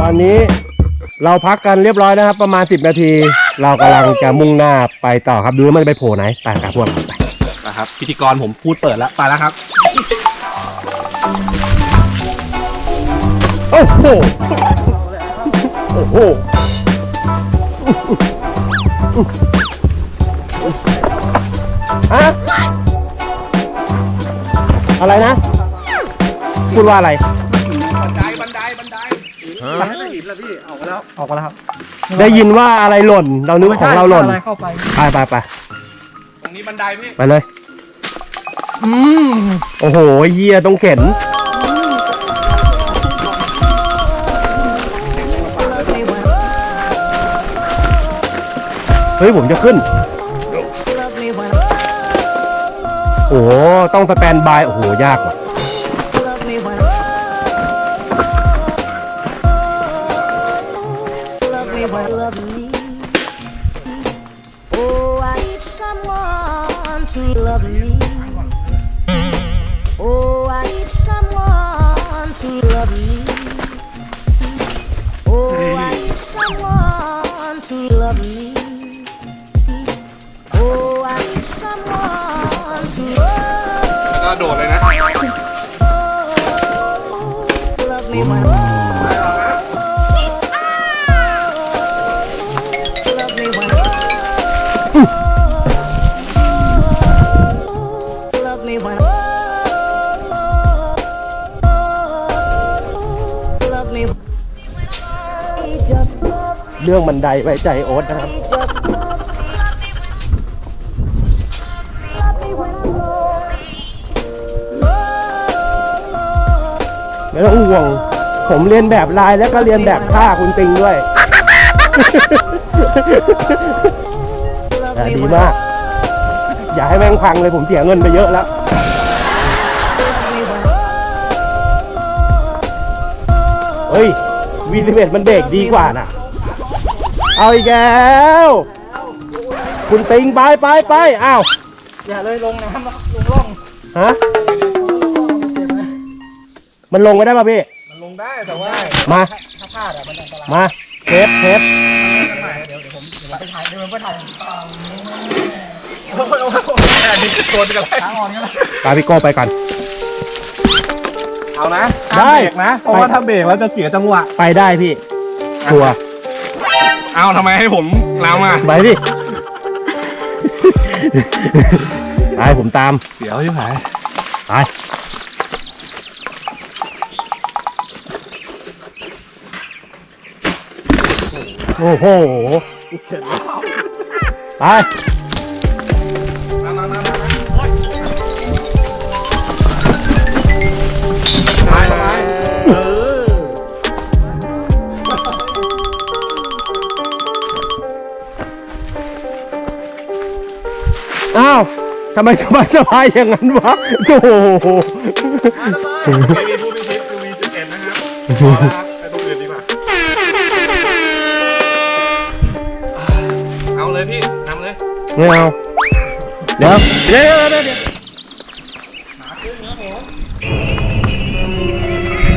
ตอนนี้เราพักกันเรียบร้อยนะครับ ประมาณ 10 นาที เรากำลังจะมุ่งหน้าไปต่อครับดูว่ามันจะไปโผล่ไหนไปกับพวกไปนะครับพิธีกรผมพูดเปิดแล้วไปแล้วครับ โอ้โหโอ้โห ฮะอะไรนะ พูดว่าอะไร บันไดบันไดบันไดออกมาแล้วครับได้ยินว่าอะไรหล่น เรานึกว่าของเราหล่น อะไรเข้าไปไปไปไปตรงนี้บันไดพี่ไปเลย อืมโอ้โหเยียต้องเข็น เฮ้ย ผมจะขึ้น โอ้โหต้องสแตนบาย โอ้โห ยากว่ะ รื่องบันไดไว้ใจโอ๊ตนะครับ just love me when I'm lonely love ไม่ต้องห่วง ผมเรียนแบบลายแล้วก็เรียนแบบท่าคุณติงด้วยอะดีมาก อย่าให้แม่งพังเลยผมเสียเงินไปเยอะแล้วเฮ้ยวีลิเมตมันเบรกดีกว่าน่ะ เอาอีกแล้วคุณติงไปไปไปอ้าวอย่าเลยลงน้ำนะลงร่องฮะมันลงไปได้ป่ะพี่มันลงได้แต่ว่ามาถ้าพลาดอะมันอันตรายมาเทปเทปเดี๋ยวเดี๋ยวผมเดี๋ยวผมไปถ่ายเดี๋ยวผมไปถ่ายแค่นี้จะโดนไปกับอะไรทางอ่อนกันแล้วปาพี่โก้ไปก่อนเอานะได้ห้ามเบรกนะเพราะว่าถ้าเบรกแล้วจะเสียจังหวะไปได้พี่ชัวร์ เอาทำไมให้ผมนำอะไปพี่ไปผมตาม เสียวใช่ไหมไป โอ้โห ไปำไมสบายสบายอย่างนั้นวะโอ้โหไม่มีผู้พิชิตคือมีจุดเอ็นนะครับพอแล้วครับไปตรงอื่นดีกว่า เอาเลยพี่นำเลยไม่เอาเดี๋ยวเดี๋ยวเดี๋ยวเดี๋ยว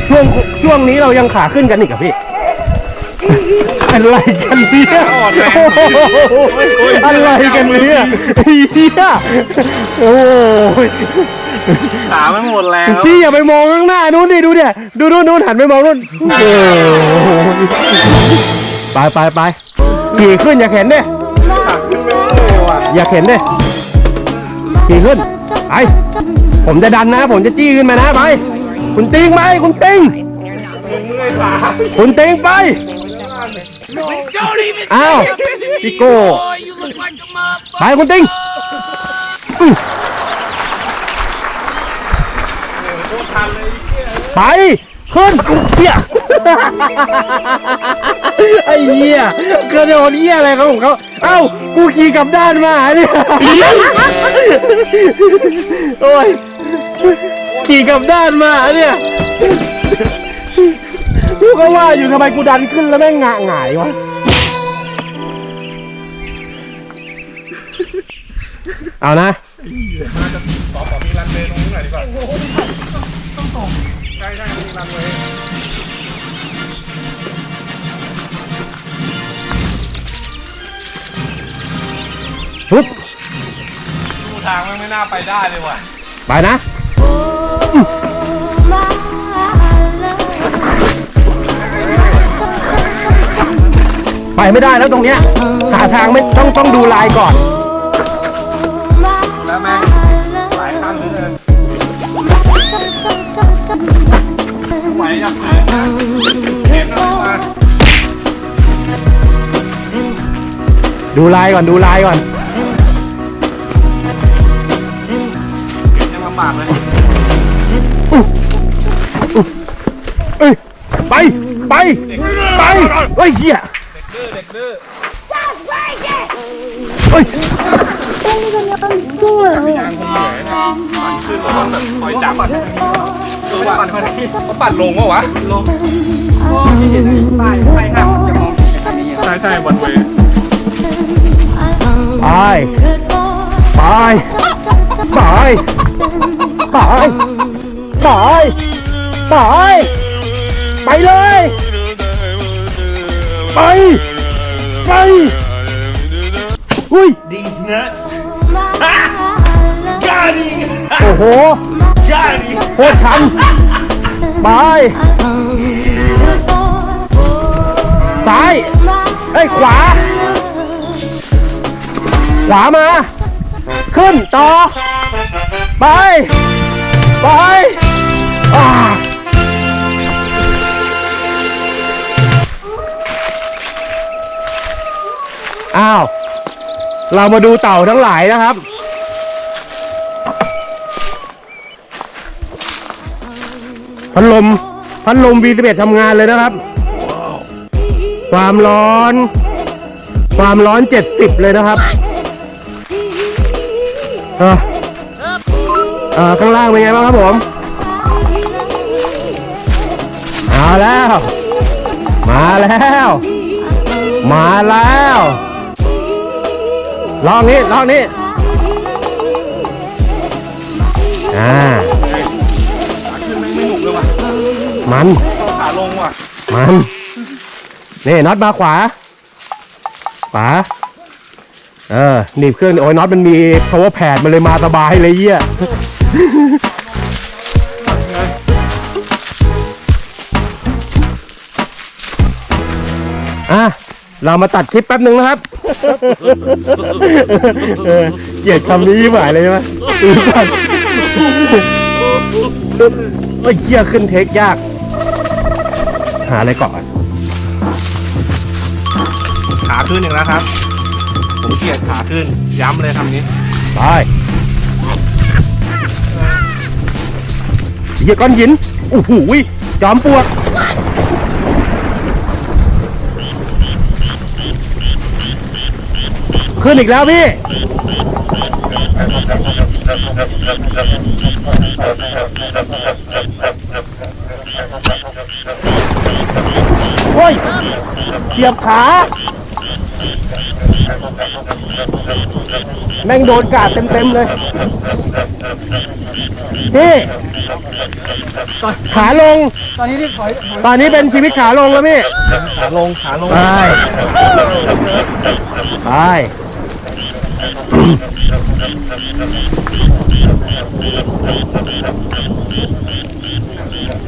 ช่วงช่วงนี้เรายังขาขึ้นกันอีกเหรอพี่ อะไรกันเนี่ยอ่อนแรงโอ้โหอะไรกันเนี่ยเฮียโอ้ยขาไม่หมดแล้วพี่อย่าไปมองข้างหน้านู้นดิดูเนี่ยดูนู้นนู้นหันไปมองนู้นโอ้โหไปไปไปขี่ขึ้นอย่าเข็นดิอย่าเข็นดิขี่ขึ้นไปผมจะดันนะ ผมจะจี้ขึ้นมานะไป คุณติงไปคุณติงคุณติงไป อ้าวพี่โก้ไปคุณติงอื้อไปขึ้นเหี้ยไอ้เหี้ยกระโดดเหี้ยอะไรเขาของเขาเอ้ากูขี่กลับด้านมาเนี่ยโอ้ยขี่กลับด้านมาเนี่ย กูก็ว่าอยู่ทำไมกูดันขึ้นแล้วแม่งหงะหงายวะ เอานะขอขอมีรันเวย์ตรงนี้หน่อยดีกว่าต้องส่งใช่ใช่มีรันเวย์ปุ๊บ ดูทางมันไม่น่าไปได้เลยว่ะ ไปนะ my ไปไม่ได้แล้วตรงเนี้ยหาทางไม่ต้องต้องดูลายก่อน แล้วแม่งหลายขั้นเลยไหวย่าฝืนนะเห็นแล้วมาดูลายก่อนดูลายก่อน เห็นยังลำบากเลยเอ้ยไป ไป ไปเฮ้ยเหี้ย ยางคนเหนื่อยนะปั่นขึ้นแล้วต้องแบบคอยจับอะคือว่าเขาปั่นลงวะวะที่เห็นใต้ใต้ห้างจะมองเห็นแบบนี้ใช่ใช่วันเวไปไปไปไปไปไปไปเลยไปไปอุ้ยดีนะ กล้าดีโอ้โหกล้าดีโคตรชันไปซ้ายเอ้ยขวา ขวามา ขึ้นต่อ ไป ไปอ่าอ้าว เรามาดูเต่าทั้งหลายนะครับ พัดลม พัดลม V11 ทำงานเลยนะครับ ความร้อน ความร้อน 70 เลยนะครับเออเออข้างล่างเป็นไงบ้างครับผมเอาแล้ว มาแล้ว มาแล้วลองนี้ลองนี้อ่า มันเข้าขาลงว่ะมัน นี่น็อตมาขวา ขวา เออหนีบเครื่อง โอ้ยน็อตมันมี power pad มันเลยมาสบายเลยเยี่ยอะ เรามาตัดคลิปแป๊บหนึ่งนะครับ เออเกลียดคำนี้หมายเลยใช่ไหมอือก่อนเอ้ยเหี้ยขึ้นเทคยาก หาอะไรเกาะก่อนขาขึ้นอีกแล้วครับ ผมเกลียดขาขึ้น ย้ำเลยคำนี้ไปเหี้ยก้อนหินโอ้โหยจอมปลวกขึ้นอีกแล้วพี่ โอ้ยเสียบขา แม่งโดนกาดเต็มๆเลยพี่ขาลง ตอนนี้ที่ถอยถอยตอนนี้เป็นชีวิตขาลงแล้วพี่ ขาลงขาลงไปไป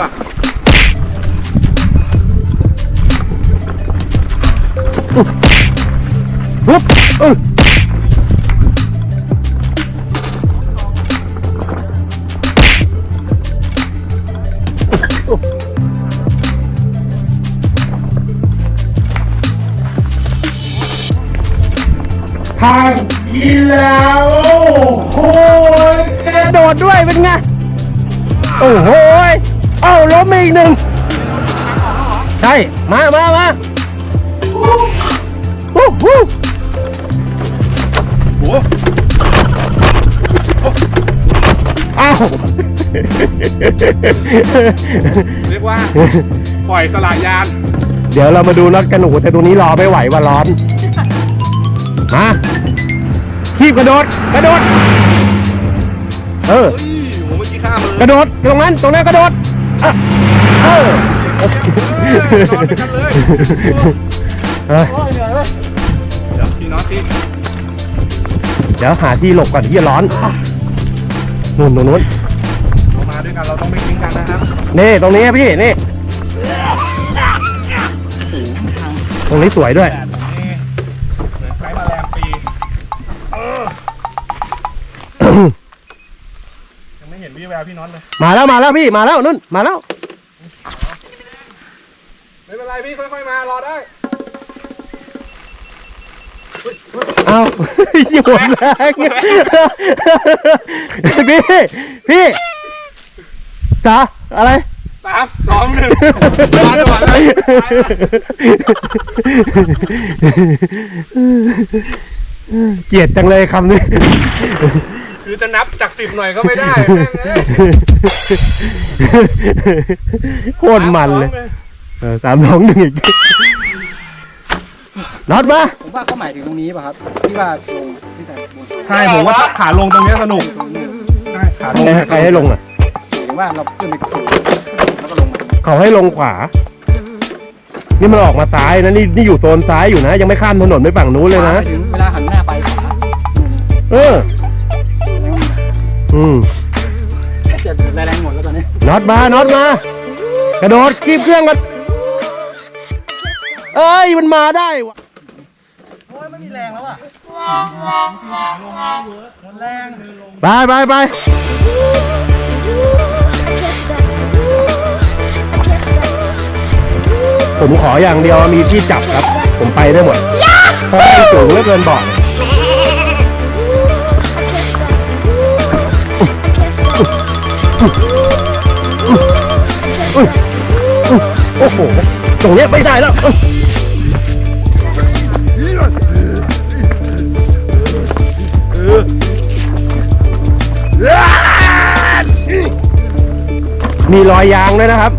ว่ะปึ๊บเออทางอีแล้วโอ้โหโดดด้วยเป็นไง โอ้โห เอ้าล้มอีกหนึ่งใช่มามามาฮู้ฮู้โอ้อ้าวเรียกว่าปล่อยสลายยานเดี๋ยวเรามาดูน็อตกันหนูแต่ตรงนี้รอไม่ไหวว่าร้อน มาขีบกระโดด กระโดด เออ เฮ้ยโหเมื่อกี้ข้ามเลย กระโดด ตรงนั้น ตรงนั้นกระโดดอะ เออเออนอนด้วยกันเลยเอ้ยเดี๋ยวพี่น็อตพี่เดี๋ยวหาที่หลบก่อนที่จะร้อนนู่นตรงนู้นเรามาด้วยกันเราต้องไม่ทิ้งกันนะครับนี่ตรงนี้พี่นี่ตรงนี้สวยด้วยแดดแบบนี้เหมือนใช้แมลงปีเออยังไม่เห็น วี่แววพี่น็อตเลยมาแล้วมาแล้วพี่มาแล้วนุ่นมาแล้ว ไม่เป็นไรพี่ค่อยๆมารอได้เอาหยุดแรงพี่พี่สาอะไรสามสองหนึ่งรอจังหวะนั้นเกลียดจังเลยคำนี้ คือจะนับจากสิบหน่อยก็ไม่ได้แม่งเอ้ยโคตรมันเลยเออสามสองหนึ่งอีกน็อตมาผมว่าเขาหมายถึงตรงนี้ป่ะครับ ที่ว่าลงที่แต่บนใช่ผมว่าขาลงตรงเนี้ยสนุกใช่ขาลงใครให้ลงอะหรือว่าเราขึ้นไปขึ้นแล้วก็ลงมาเขาให้ลงขวา นี่มันออกมาซ้ายนะนี่นี่อยู่โซนซ้ายอยู่นะ ยังไม่ข้ามถนนไปฝั่งนู้นเลยนะหมายถึงเวลาหันหน้าไปขวาเออ อืมเจ็บแรงหมดแล้วตอนนี้น็อตมาน็อตมากระโดดคีบเครื่องกันเอ้ยมันมาได้วะโอ้ยไม่มีแรงแล้วอะไปไปไป ผมขออย่างเดียวมีที่จับครับ ผมไปได้หมดเพราะมันสูงเหลือเกินบอ โอ้โหตรงเนี้ยไม่ได้แล้ว มีรอยยางด้วยนะครับ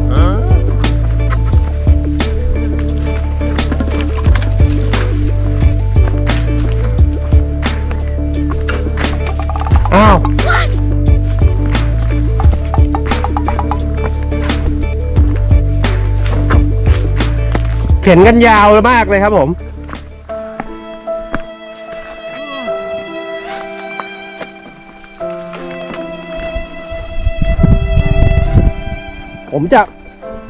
เข็นกันยาวมากเลยครับผม ผมจะ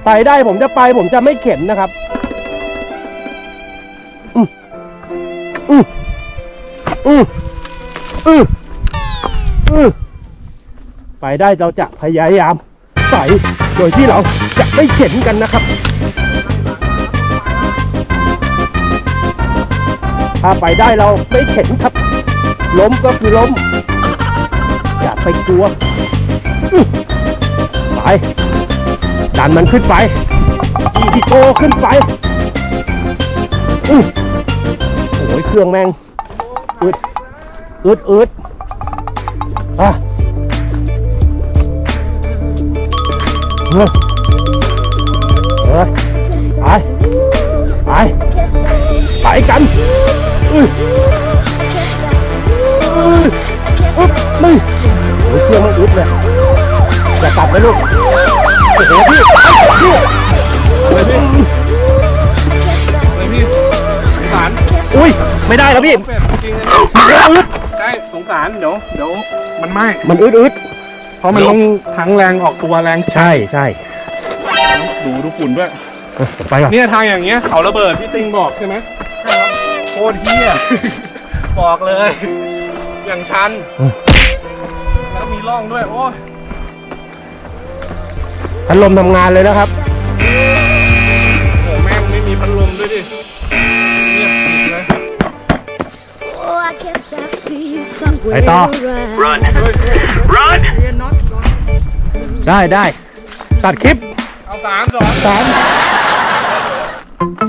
ไปได้ผมจะไปผมจะไม่เข็นนะครับอืมอืมอืมอืมอืมไปได้เราจะพยายามใส่โดยที่เราจะไม่เข็นกันนะครับ ถ้าไปได้เราไม่เข็นครับ ล้มก็คือล้ม อย่าไปกลัวไปดันมันขึ้นไปอีพิโกขึ้นไปอื้อโอ้ยเครื่องแมงอึดอึดอึดอะเออเออไปไปไปกัน อื้ออื้ออึ๊บนี่โอ้ยเครื่องมันอึดเลยอย่ากลับนะลูกโอ้โหพี่พี่เลยพี่เลยพี่สงสารอุ้ยไม่ได้แล้วพี่เป็ดจริงเลยอึดใช่สงสารเดี๋ยวเดี๋ยวมันไหม้มันอึดอึดเพราะมันต้องทั้งแรงออกตัวแรงใช่ใช่ดูดูฝุ่นด้วยไปก่อนเนี่ยทางอย่างเงี้ยเขาระเบิดที่ติงบอกใช่ไหม ตรเฮี้ย บอกเลย อย่างชัน แล้วมีร่องด้วย โอ้ยพัดลมทำงานเลยนะครับ โหแม่งไม่มีพัดลมด้วยดิเงียบกริบเลย Oh, I can't Yes, I see you somewhere Hey, Tom. around. ได้ได้ ตัดคลิปเอาสามสอง สามเ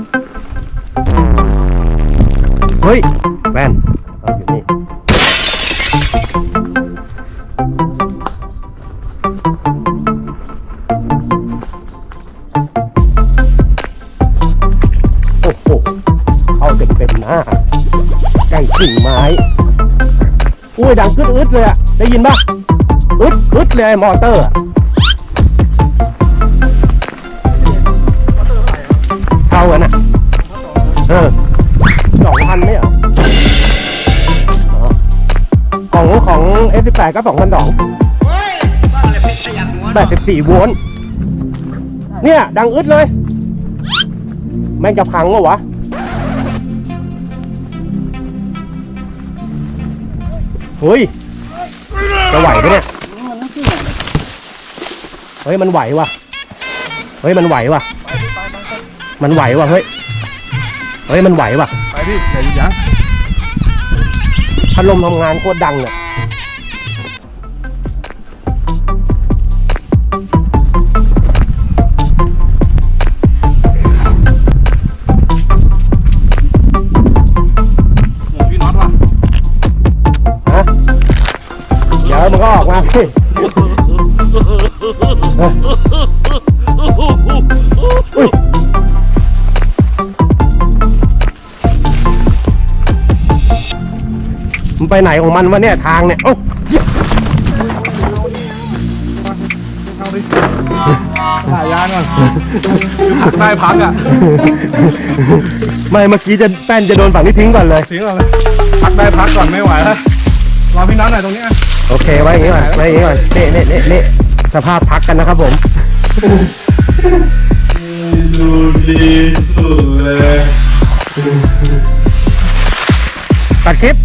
ฮ้ยแว่นเอาอยู่นี่โอ้โหเข้าเต็มเต็มหน้าใกล้กิ่งไม้อุ้ยดังกึดอึดเลยอะได้ยินปะอึดอึดเลยมอเตอร์เท่ากันนะเออ ของ F18 ก็สองพันสองแปดสิบสี่โวลต์เนี่ย ดังอึดเลย แม่งจะพังเหรอวะ เฮ้ย จะไหวไหมเนี่ย เฮ้ย มันไหวว่ะ เฮ้ย มันไหวว่ะ มันไหวว่ะ เฮ้ย เฮ้ย มันไหวว่ะ ไปพี่อย่าหยุดยั้งพัดลมทำงานโคตรดังเนี่ย ออกมาพี่เอออุ้ยมันไปไหนของมันวะเนี่ยทางเนี่ยเอ้าเอาดิถ่ายยานก่อนผักได้พักอะไม่เมื่อกี้จะแป้นจะโดนฝั่งนี้ทิ้งก่อนเลยทิ้งก่อนเลยพักได้พักก่อนไม่ไหวแล้ว รอพี่น็อตหน่อยตรงนี้อะโอเคไว้อย่างงี้ก่อนไว้อย่างงี้ก่อนนี่นี่นี่นี่สภาพพักกันนะครับผม ดูดีสุดเลย ตัดคลิป